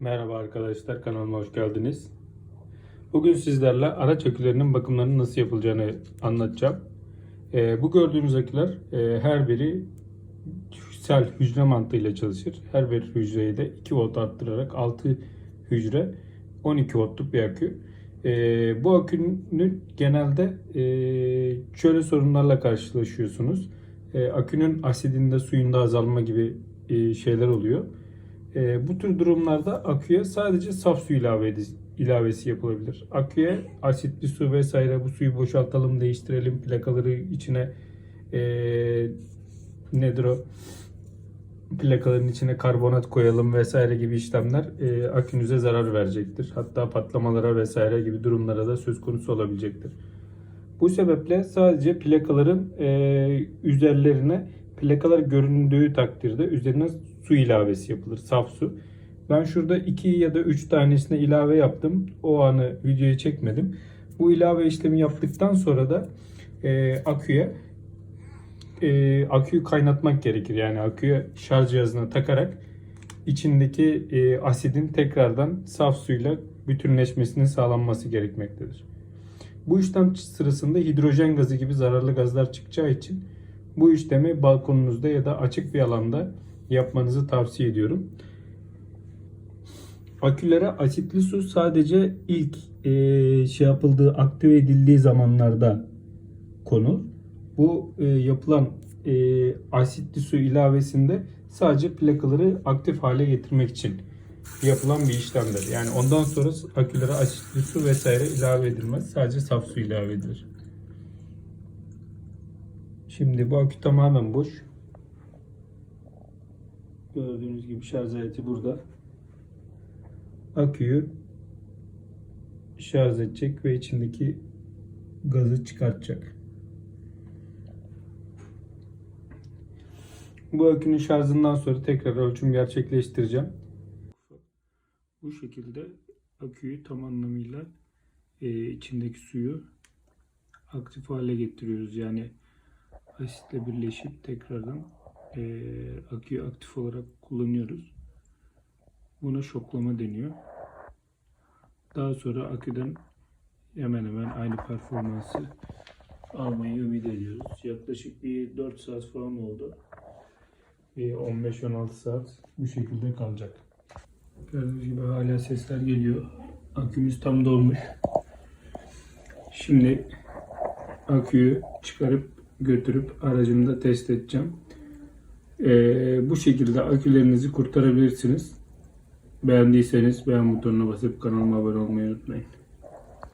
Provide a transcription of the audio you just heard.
Merhaba arkadaşlar kanalıma hoş geldiniz. Bugün sizlerle araç akülerinin bakımlarının nasıl yapılacağını anlatacağım. Ee, bu gördüğünüz aküler e, her biri sel hücre mantığıyla çalışır. Her bir hücreyi de 2 volt arttırarak 6 hücre 12 voltluk bir akü. Ee, bu akünün genelde e, şöyle sorunlarla karşılaşıyorsunuz. E, akünün asidinde suyunda azalma gibi e, şeyler oluyor. E, bu tür durumlarda aküye sadece saf su ilave ilavesi yapılabilir. Aküye asitli su vesaire bu suyu boşaltalım, değiştirelim, plakaları içine e, nedir o? Plakaların içine karbonat koyalım vesaire gibi işlemler e, akünüze zarar verecektir. Hatta patlamalara vesaire gibi durumlara da söz konusu olabilecektir. Bu sebeple sadece plakaların e, üzerlerine plakalar göründüğü takdirde üzerine su ilavesi yapılır. Saf su. Ben şurada 2 ya da 3 tanesine ilave yaptım. O anı videoya çekmedim. Bu ilave işlemi yaptıktan sonra da e, aküye e, aküyü kaynatmak gerekir. Yani aküye şarj cihazına takarak içindeki e, asidin tekrardan saf suyla bütünleşmesinin sağlanması gerekmektedir. Bu işlem sırasında hidrojen gazı gibi zararlı gazlar çıkacağı için bu işlemi balkonunuzda ya da açık bir alanda yapmanızı tavsiye ediyorum. Akülere asitli su sadece ilk eee, şey yapıldığı, aktive edildiği zamanlarda konur. Bu eee, yapılan eee, asitli su ilavesinde sadece plakaları aktif hale getirmek için yapılan bir işlemdir. Yani ondan sonra akülere asitli su vesaire ilave edilmez. Sadece saf su ilave edilir. Şimdi bu akü tamamen boş. Gördüğünüz gibi şarj aleti burada. Aküyü şarj edecek ve içindeki gazı çıkartacak. Bu akünün şarjından sonra tekrar ölçüm gerçekleştireceğim. Bu şekilde aküyü tam anlamıyla e, içindeki suyu aktif hale getiriyoruz. Yani asitle birleşip tekrardan e, aküyü aktif olarak kullanıyoruz. Buna şoklama deniyor. Daha sonra aküden hemen hemen aynı performansı almayı ümit ediyoruz. Yaklaşık bir 4 saat falan oldu. Bir 15-16 saat bu şekilde kalacak. Gördüğünüz gibi hala sesler geliyor. Akümüz tam dolmuş. Şimdi aküyü çıkarıp götürüp aracımda test edeceğim. Ee, bu şekilde akülerinizi kurtarabilirsiniz. Beğendiyseniz beğen butonuna basıp kanalıma abone olmayı unutmayın.